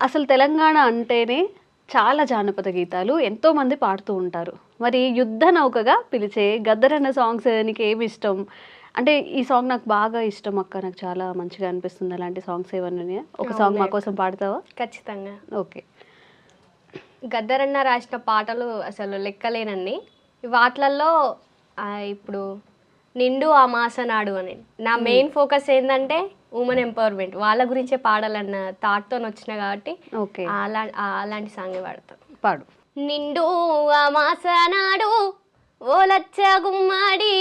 అసలు తెలంగాణ అంటేనే చాలా జానపద గీతాలు ఎంతో మంది పాడుతూ ఉంటారు. మరి యుద్ధ నౌకగా పిలిచే గద్దరన్న సాంగ్స్ నీకు ఏమి ఇష్టం? అంటే ఈ సాంగ్ నాకు బాగా ఇష్టం అక్క నాకు చాలా మంచిగా అనిపిస్తుంది అలాంటి సాంగ్స్ ఏమన్నా? ఒక సాంగ్ మా కోసం పాడతావా? ఖచ్చితంగా. ఓకే. గద్దరన్న రాసిన పాటలు అసలు లెక్కలేనన్ని. వాటిలలో ఇప్పుడు నిండు ఆ మాసనాడు అని. నా మెయిన్ ఫోకస్ ఏంటంటే ఉమెన్ ఎంపవర్మెంట్ వాళ్ళ గురించే పాడాలన్న థాట్తో వచ్చిన కాబట్టి ఓకే అలా అలాంటి సాంగ్ పాడతాను పాడు. నిండు అమాసనాడు ఓ లచ్చ గుమ్మడి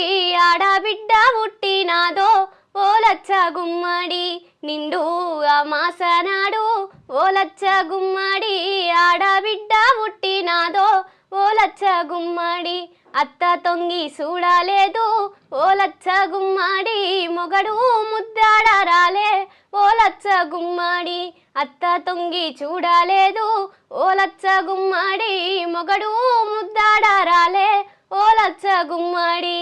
ఆడబిడ్డ పుట్టినాదో ఓ లచ్చ గుమ్మడి. నిండు అమాసనాడు ఓ లచ్చ గుమ్మడి ఆడబిడ్డ పుట్టినాదో ఓ లచ్చ గుమ్మడి అత్త తొంగి చూడలేదు ఓ లచ్చ గుమ్మడి మొగడు ముద్దాడ రాలే. ఓ లచ్చ గుమ్మడి అత్త తొంగి చూడలేదు. ఓ లచ్చ గుమ్మడి మొగడు ముద్దాడ రాలే. ఓ లచ్చ గుమ్మడి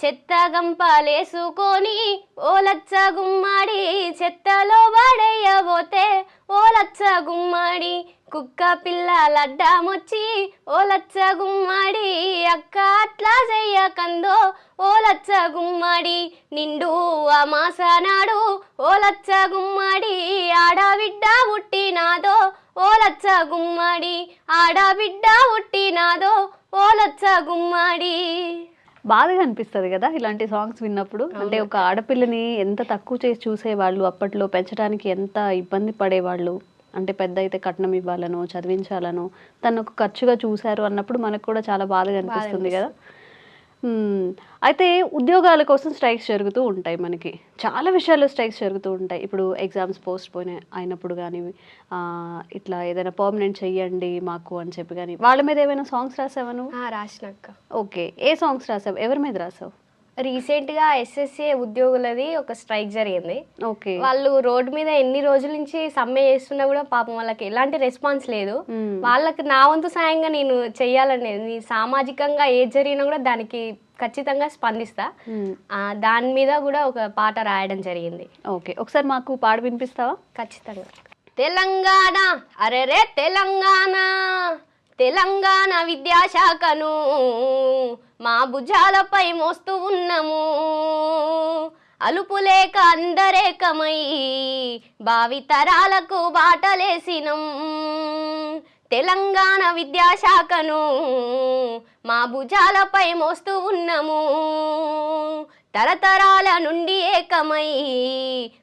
చెత్త గంపలేసుకొని ఓ లచ్చ గుమ్మడి చెత్తలో పడేయబోతే ఓ లచ్చ గుమ్మడి కుక్క పిల్ల లడ్డామొచ్చి ఓ లచ్చ గుమ్మడి అక్క అట్లా చెయ్యకందో ఓ లచ్చ గుమ్మడి నిండు అమాసనాడు ఓ లచ్చ గుమ్మడి ఆడబిడ్డ పుట్టినాదో ఓ లచ్చ గుమ్మడి ఆడబిడ్డ పుట్టినాదో ఓ లచ్చ గుమ్మడి బాధగా అనిపిస్తుంది కదా ఇలాంటి సాంగ్స్ విన్నప్పుడు? అంటే ఒక ఆడపిల్లని ఎంత తక్కువ చేసి చూసేవాళ్ళు? అప్పట్లో పెంచడానికి ఎంత ఇబ్బంది పడేవాళ్ళు? అంటే పెద్ద అయితే కట్నం ఇవ్వాలనో చదివించాలనో తను ఒక ఖర్చుగా చూశారు అన్నప్పుడు మనకు కూడా చాలా బాధగా అనిపిస్తుంది కదా. అయితే ఉద్యోగాల కోసం స్ట్రైక్స్ జరుగుతూ ఉంటాయి మనకి. చాలా విషయాల్లో స్ట్రైక్స్ జరుగుతూ ఉంటాయి. ఇప్పుడు ఎగ్జామ్స్ పోస్ట్ పోయిన అయినప్పుడు కానీ ఇట్లా ఏదైనా పర్మనెంట్ చెయ్యండి మాకు అని చెప్పి కానీ వాళ్ళ మీద ఏమైనా సాంగ్స్ రాసావా నువ్వు? ఆ, రాసినక్క ఓకే. ఏ సాంగ్స్ రాసావు? ఎవరి మీద రాసావు? రీసెంట్గా ఎస్ఎస్ఏ ఉద్యోగులది ఒక స్ట్రైక్ జరిగింది. ఓకే. వాళ్ళు రోడ్డు మీద ఎన్ని రోజుల నుంచి సమ్మె చేస్తున్నా కూడా పాపం వాళ్ళకి ఎలాంటి రెస్పాన్స్ లేదు. వాళ్ళకి నా వంతు సాయంగా నేను చెయ్యాలనేది సామాజికంగా ఏది జరిగినా కూడా దానికి ఖచ్చితంగా స్పందిస్తా. దాని మీద కూడా ఒక పాట రాయడం జరిగింది. ఓకే. ఒకసారి మాకు పాడి వినిపిస్తావా? ఖచ్చితంగా. తెలంగాణ అరెరే తెలంగాణ తెలంగాణ విద్యాశాఖను మా భుజాలపై మోస్తూ ఉన్నాము. అలుపులేక అందరేకమై బావి తరాలకు బాటలేసినం. తెలంగాణ విద్యాశాఖను మా భుజాలపై మోస్తూ ఉన్నాము. తరతరాల నుండి ఏకమై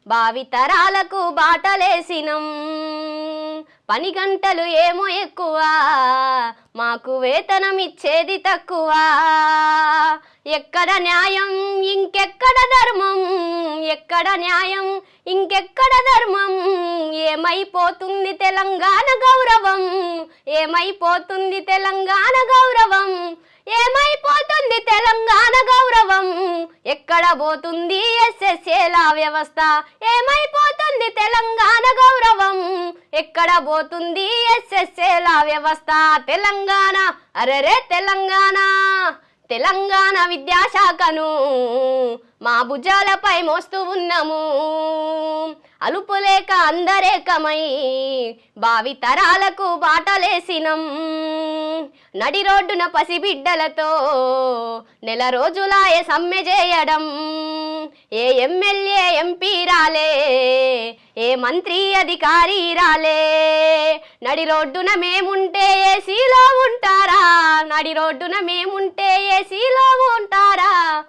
భావి తరాలకు బాటలేసినం. పని గంటలు ఏమో ఎక్కువ. మాకు వేతనం ఇచ్చేది తక్కువ. ఎక్కడ న్యాయం ఇంకెక్కడ ధర్మం? ఎక్కడ న్యాయం ఇంకెక్కడ ధర్మం? ఏమైపోతుంది తెలంగాణ గౌరవం? ఏమైపోతుంది తెలంగాణ గౌరవం? ఏమైపోతుంది తెలంగాణ గౌరవం? ఎక్కడ పోతుంది ఎస్ఎస్ఏల వ్యవస్థ? ఏమైపోతుంది తెలంగాణ గౌరవం. ఎక్కడ పోతుంది ఎస్ఎస్ఏల వ్యవస్థ తెలంగాణ? అరెరే తెలంగాణ! తెలంగాణ విద్యాశాఖను మా భుజాలపై మోస్తూ ఉన్నాము. అలుపులేక అందరేకమై భావి తరాలకు బాటలేసినం. నడి రోడ్డున పసిబిడ్డలతో నెల రోజులాయే సమ్మె చేయడం. ఏ ఎమ్మెల్యే ఎంపీ రాలే ఏ మంత్రి అధికారి రాలే? నడి రోడ్డున మేముంటే ఏసీలో ఉంటారా? నడి రోడ్డున మేముంటే ఏసీలో ఉంటారా?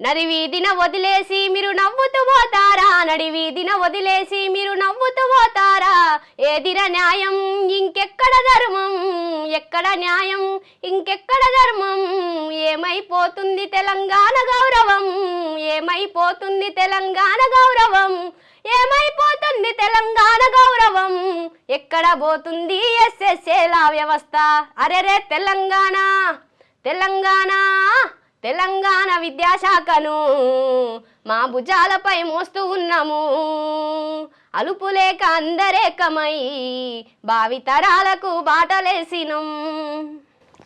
నడి వీధిన వదిలేసి మీరు నవ్వుతూ పోతారా? నడి వీధిన వదిలేసి మీరు నవ్వుతూ పోతారా? ఏదిర న్యాయం? ఇంకెక్కడ ధర్మం? ఎక్కడ న్యాయం? ఇంకెక్కడ ధర్మం? ఏమైపోతుంది తెలంగాణ గౌరవం? ఏమైపోతుంది తెలంగాణ గౌరవం? ఏమైపోతుంది తెలంగాణ గౌరవం? ఎక్కడ పోతుంది ఎస్ఎస్ఏల వ్యవస్థ? అరెరే తెలంగాణ! తెలంగాణ! తెలంగాణ విద్యాశాఖను మా భుజాలపై మోస్తూ ఉన్నాము. అలుపులేక అందరేకమై భావితరాలకు బాటలేసినం.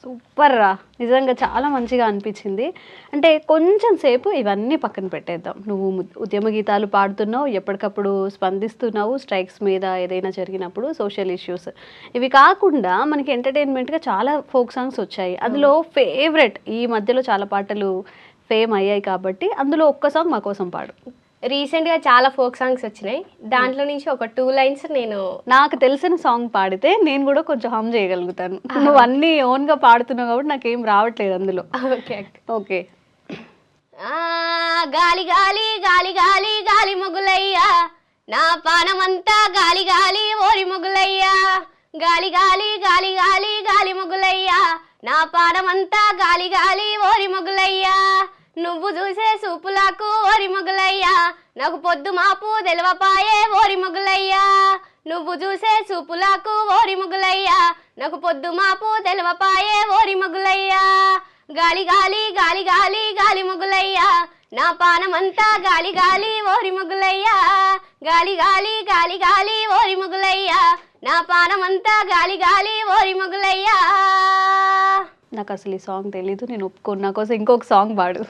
సూపర్ రా. నిజంగా చాలా మంచిగా అనిపించింది. అంటే కొంచెం సేపు ఇవన్నీ పక్కన పెట్టేద్దాం. నువ్వు ఉద్యమ గీతాలు పాడుతున్నావు ఎప్పటికప్పుడు స్పందిస్తున్నావు స్ట్రైక్స్ మీద ఏదైనా జరిగినప్పుడు సోషల్ ఇష్యూస్. ఇవి కాకుండా మనకి ఎంటర్టైన్మెంట్గా చాలా ఫోక్ సాంగ్స్ వచ్చాయి. అందులో ఫేవరెట్ ఈ మధ్యలో చాలా పాటలు ఫేమ్ అయ్యాయి కాబట్టి అందులో ఒక్క సాంగ్ మా కోసం పాడు. రీసెంట్గా చాలా ఫోక్ సాంగ్స్ వచ్చినాయి. దాంట్లో నుంచి ఒక టూ లైన్స్ నేను నాకు తెలిసిన సాంగ్ పాడితే నేను కూడా కొంచెం హమ్ చేయగలుగుతాను. నువ్వు అన్నీ ఓన్గా పాడుతున్నావు కాబట్టి నాకేం రావట్లేదు అందులో. Okay okay. గాలి గాలి గాలి గాలి గాలి మొగులయ్యా. నా పానమంతా గాలి గాలి ఓరి మొగులయ్యా. గాలి గాలి గాలి గాలి గాలి మొగులయ్యా. నా పానమంతా గాలి గాలి ఓరి మొగులయ్యా. నువ్వు చూసే సూపులాకు ఓరి మొగలయ్యా. నాకు పొద్దు మాపు తెలవపాయే ఓరి మొగలయ్యా. నువ్వు చూసే సూపులాకు ఓరి మొగలయ్యా. నాకు పొద్దు మాపు తెలవపాయే ఓరి మొగలయ్యా. గాలి గాలి గాలి గాలి గాలి మొగలయ్యా. నా పానమంతా గాలి గాలి ఓరి మొగులయ్యా. గాలి గాలి గాలి గాలి ఓరి మొగులయ్యా. నా పానమంతా గాలి గాలి ఓరి మొగులయ్యా. నాకు అసలు ఈ సాంగ్ తెలీదు నేను ఒప్పుకోను. నా కోసం ఇంకొక సాంగ్ పాడు.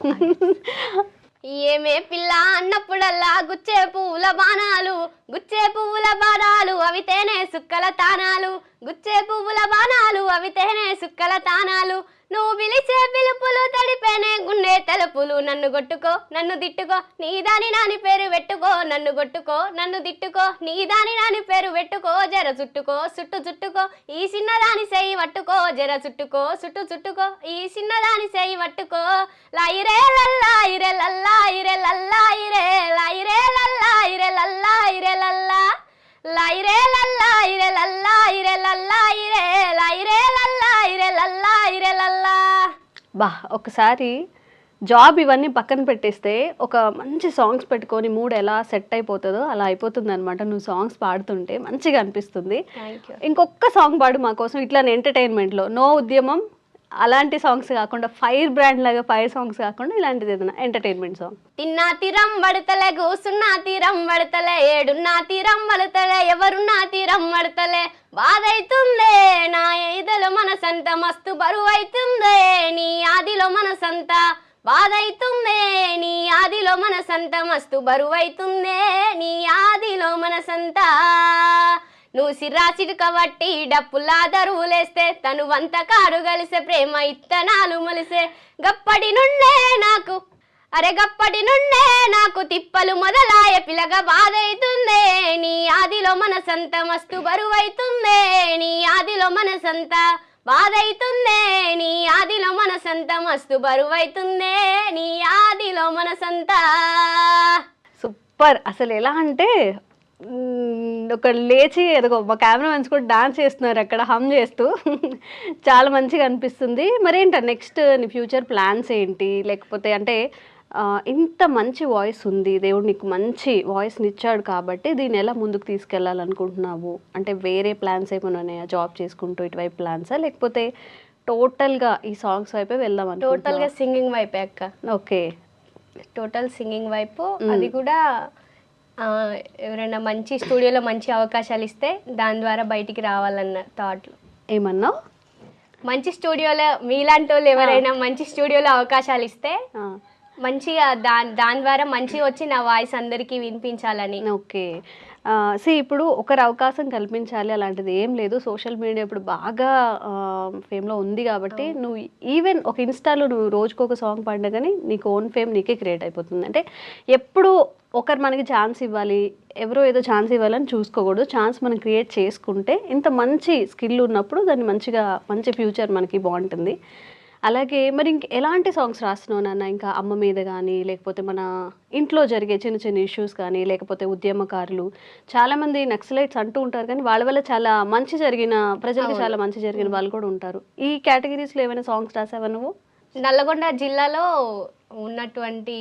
ఏమే పిల్ల అన్నప్పుడల్లా గుచ్చే పువ్వుల బాణాలు గుచ్చే పువ్వుల బాణాలు అవి తేనే సుక్కల తానాలు. గుచ్చే పువ్వుల బాణాలు అవి తేనే సుక్కల తానాలు. నువ్వు పిలిచే పిలుపులు తడిపేనే గుండె తలుపులు. నన్ను కొట్టుకో నన్ను తిట్టుకో నీ దాని నాని పేరు పెట్టుకో. నన్ను కొట్టుకో నన్ను తిట్టుకో నీ దాని నాని పేరు పెట్టుకో. జర చుట్టుకో చుట్టు చుట్టుకో ఈ చిన్నదాని చేయి పట్టుకో. జర చుట్టుకో చుట్టు చుట్టుకో ఈ చిన్నదాని చేయి పట్టుకో. లైరే లల్లాయిరే లల్లాయిరే లల్లాయిరే ఇరే లల్లాయిరే లల్లాయిరే లల్లా లైరే లల్లాయిరే లల్లాయిరే లల్లా. లైరే ఇరే లల్లా. బా ఒకసారి జాబ్ ఇవన్నీ పక్కన పెట్టేస్తే ఒక మంచి సాంగ్స్ పెట్టుకొని మూడ్ ఎలా సెట్ అయిపోతుందో అలా అయిపోతుంది అనమాట నువ్వు సాంగ్స్ పాడుతుంటే మంచిగా అనిపిస్తుంది. ఇంకొక సాంగ్ పాడు మా కోసం ఇట్లా ఎంటర్టైన్మెంట్లో నో ఉద్యమం అలాంటి సాంగ్స్ కాకుండా ఫైర్ బ్రాండ్ లాగా ఫైర్ సాంగ్స్ కాకుండా ఇలాంటిది ఏదైనా ఎంటర్టైన్మెంట్ సాంగ్ తిన్నా తీరం పడతలే కూసున్నా తీరం పడతలే ఏడున్నా తీరం పడతలే ఎవరున్నా తీరం పడతలే బాధైతుందే నా ఇదలో మనసంత మస్తు బరువు అవుతుందే నీ ఆదిలో మనసంత బాధైతుందే నీ ఆదిలో మనసంత మస్తు బరువు అవుతుందే నీ ఆదిలో మనసంతా నువ్వు సిరాసిడు కాబట్టి డప్పులా దరువులేస్తే తను వంత కారు కలిసే ప్రేమ ఇత్తనాలు మొలిసే. గప్పటి నుండే నాకు అరే గప్పటి నుండే నాకు తిప్పలు మొదలాయ పిలగ బాధైతుందే. నీ ఆదిలో మనసంత మస్తు బరువైతుందే. నీ ఆదిలో మనసంత బాధైతుందే. నీ ఆదిలో మనసంత మస్తు బరువైతుందే. నీ ఆదిలో మనసంత సూపర్. అసలు ఎలా అంటే ఒక లేచి ఎదుగో మా కెమెరామెన్స్ కూడా డాన్స్ చేస్తున్నారు అక్కడ హమ్ చేస్తూ. చాలా మంచిగా అనిపిస్తుంది. మరేంట నెక్స్ట్ నీ ఫ్యూచర్ ప్లాన్స్ ఏంటి? లేకపోతే అంటే ఇంత మంచి వాయిస్ ఉంది దేవుడు నీకు మంచి వాయిస్ని ఇచ్చాడు కాబట్టి దీన్ని ఎలా ముందుకు తీసుకెళ్ళాలనుకుంటున్నావు? అంటే వేరే ప్లాన్స్ ఏమైనా ఉన్నాయా? జాబ్ చేసుకుంటూ ఇటువైపు ప్లాన్సా లేకపోతే టోటల్గా ఈ సాంగ్స్ వైపే వెళ్దాం టోటల్గా సింగింగ్ వైపే అక్క. ఓకే టోటల్ సింగింగ్ వైపు అది కూడా ఎవరైనా మంచి స్టూడియోలో మంచి అవకాశాలు ఇస్తే దాని ద్వారా బయటికి రావాలన్న థాట్లు ఏమన్నావు? మంచి స్టూడియోలో మీలాంటి వాళ్ళు ఎవరైనా మంచి స్టూడియోలో అవకాశాలు ఇస్తే. మంచిగా దాని దాని ద్వారా మంచిగా వచ్చి నా వాయిస్ అందరికీ వినిపించాలని. ఓకే. సి ఇప్పుడు ఒకరు అవకాశం కల్పించాలి అలాంటిది ఏం లేదు. సోషల్ మీడియా ఇప్పుడు బాగా ఫేమ్లో ఉంది కాబట్టి నువ్వు ఈవెన్ ఒక ఇన్స్టాలో నువ్వు రోజుకు ఒక సాంగ్ పాడినా కానీ నీకు ఓన్ ఫేమ్ నీకే క్రియేట్ అయిపోతుంది. అంటే ఎప్పుడు ఒకరు మనకి ఛాన్స్ ఇవ్వాలి ఎవరో ఏదో ఛాన్స్ ఇవ్వాలని చూసుకోకూడదు. ఛాన్స్ మనం క్రియేట్ చేసుకుంటే ఇంత మంచి స్కిల్ ఉన్నప్పుడు దాన్ని మంచిగా మంచి ఫ్యూచర్ మనకి బాగుంటుంది. అలాగే మరి ఇంక ఎలాంటి సాంగ్స్ రాస్తున్నావు నాన్న? ఇంకా అమ్మ మీద కానీ లేకపోతే మన ఇంట్లో జరిగే చిన్న చిన్న ఇష్యూస్ కానీ లేకపోతే ఉద్యమకారులు చాలామంది నక్సలైట్స్ అంటూ ఉంటారు కానీ వాళ్ళ వల్ల చాలా మంచి జరిగిన ప్రజలకు చాలా మంచి జరిగిన వాళ్ళు కూడా ఉంటారు. ఈ కేటగిరీస్లో ఏమైనా సాంగ్స్ రాసావా నువ్వు? నల్లగొండ జిల్లాలో ఉన్నటువంటి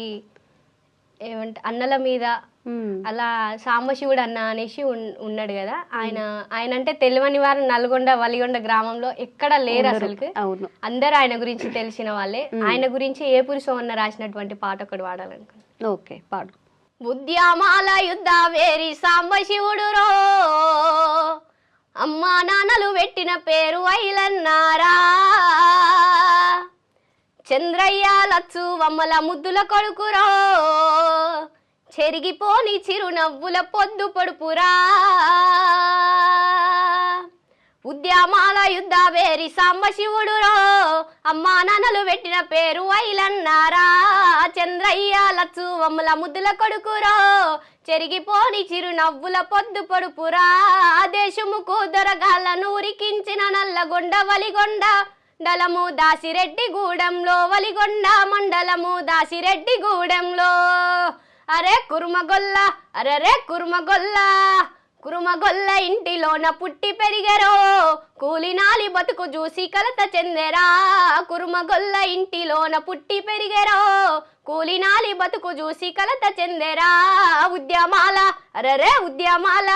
ఏమంటే అన్నల మీద. అలా సాంబశివుడు అన్న అనేసి ఉన్- ఉన్నాడు కదా. ఆయన ఆయన అంటే తెలియని వారు నల్గొండ వలిగొండ గ్రామంలో ఎక్కడ లేరు అసలుకి. అందరూ ఆయన గురించి తెలిసిన వాళ్ళే. ఆయన గురించి ఏ పురుషోన్న రాసినటువంటి పాట ఒకటి వాడాలనుకున్నాను ఓకే పాడు. ఉద్యమాల యుద్ధ వేరి సాంబశివుడు రో. అమ్మా నాన్నలు పెట్టిన పేరు ఐలన్నారా. చంద్రయ్య లచ్చు వమ్మల ముద్దుల కొడుకురో. చెరిగిపోని చిరునవ్వుల పొద్దు పొడుపురా. ఉద్యమాల యుద్ధ వేరి సాంబశివుడురో అమ్మా నాన్నలు పెట్టిన పేరు ఐలన్నారా. చంద్రయ్య లచ్చు వమ్మల ముద్దుల కొడుకురో. చెరిగిపోని చిరునవ్వుల పొద్దు పొడుపురా. దేశముకు దొరగాల నూరికించిన నల్లగొండ వలిగొండ. మండలము దాసిరెడ్డి గూడెంలో వలిగొండ మండలము దాసిరెడ్డి గూడెంలో అరే కురుమగొల్ల అరరే కురుమగొల్ల కురుమగొల్ల ఇంటిలోన పుట్టి పెరిగరో. కూలినాలి బతుకు చూసి కలత చెందెరా. కురుమగొల్ల ఇంటిలోన పుట్టి పెరిగరో. కూలినాలి బతుకు చూసి కలత చెందెరా. ఉద్యమాల అరరే ఉద్యమాల.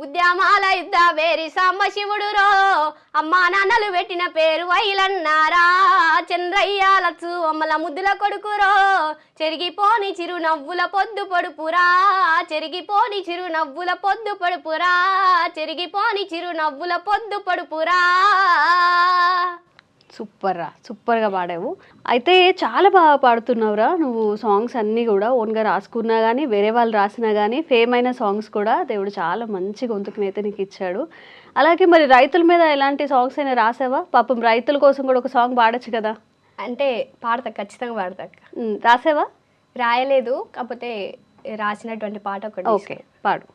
ఉద్యమాల యుద్ధ వేరి సాంబశివుడురో. అమ్మా నాన్నలు పెట్టిన పేరు వైలన్నారా. చంద్రయ్య లచ్చు అమ్మల ముద్దుల కొడుకురో. చెరిగిపోని చిరునవ్వుల పొద్దు పొడుపురా. చెరిగిపోని చిరునవ్వుల పొద్దు పొడుపురా. చెరిగిపోని చిరునవ్వుల పొద్దు పొడుపురా. సూపర్ రా సూపర్గా పాడావు. అయితే చాలా బాగా పాడుతున్నావురా నువ్వు సాంగ్స్ అన్నీ కూడా. ఓన్గా రాసుకున్నా కానీ వేరే వాళ్ళు రాసినా కానీ ఫేమ్ అయిన సాంగ్స్ కూడా దేవుడు చాలా మంచి గొంతుకునైతే నీకు ఇచ్చాడు. అలాగే మరి రైతుల మీద ఎలాంటి సాంగ్స్ అయినా రాసావా? పాపం రైతుల కోసం కూడా ఒక సాంగ్ పాడొచ్చు కదా. అంటే పాడతా ఖచ్చితంగా పాడతా రాసావా? రాయలేదు కాకపోతే రాసినటువంటి పాట ఒకటి ఓకే పాడు.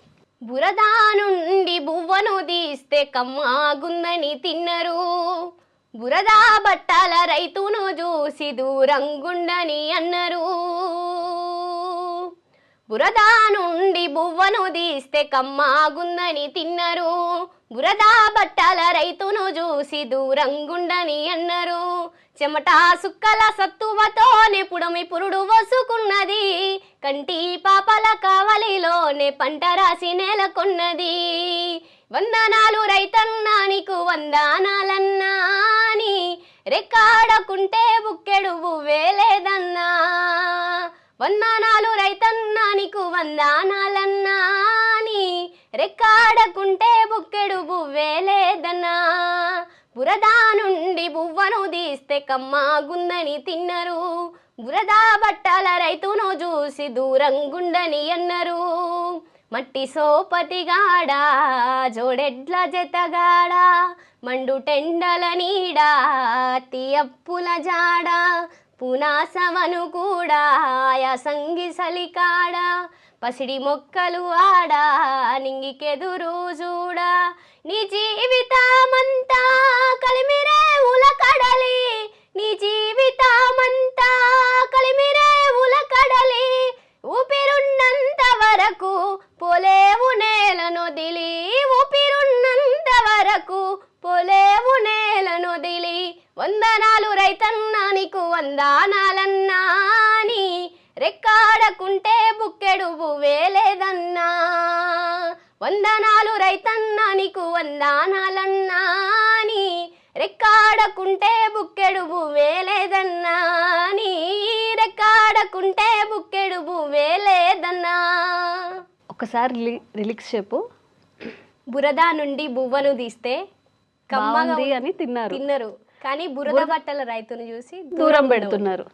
బురదా నుండి బువ్వను తీస్తే కమ్మాగుందని తిన్నరు. బురదా బట్టల రైతును చూసి దూరంగుండని అన్నరు. బురదా నుండి బువ్వను తీస్తే కమ్మాగుందని తిన్నరు. బురదా బట్టల రైతును చూసి దూరంగుండని అన్నారు. చెమట సుక్కల సత్తువతోనే పుడమి పురుడు వసుకున్నది. కంటి పాపల కావలిలోనే పంట రాసి నెలకొన్నది. వందనాలు రైతన్నా నీకు వందనాలన్నా. అని రెక్కాడకుంటే బుక్కెడు వేలేదన్నా. వందనాలు రైతన్నా నీకు వందనాలన్నా. అని రెక్కాడకుంటే బుక్కెడు వేలేదన్నా. బురదా నుండి బువ్వను తీస్తే కమ్మాగుందని తిన్నరు. బురదా బట్టల రైతును చూసి దూరంగుండని అన్నరు. మట్టి సోపతిగాడా జోడెడ్ల జతగాడా మండు టెండల నీడా తీయప్పుల జాడా పునాసవను కూడా యాసంగి సలికాడ పసిడి మొక్కలు ఆడా నింగికెదురు చూడా నీ జీవిత వందనాలు రైతన్నా నీకు వందనాలన్నా అని రెక్కాడకుంటే బుక్కెడు వేలేదన్నా నీ రెక్కాడకుంటే బుక్కెడు వేలేదన్నా. ఒకసారి లిరిక్స్ చెప్పు. బురద నుండి బువ్వను తీస్తే కమ్మగా బాగుంది అని తిన్నారు. తిన్నరు. కానీ బురద బట్టల రైతును చూసి దూరం పెడుతున్నారు.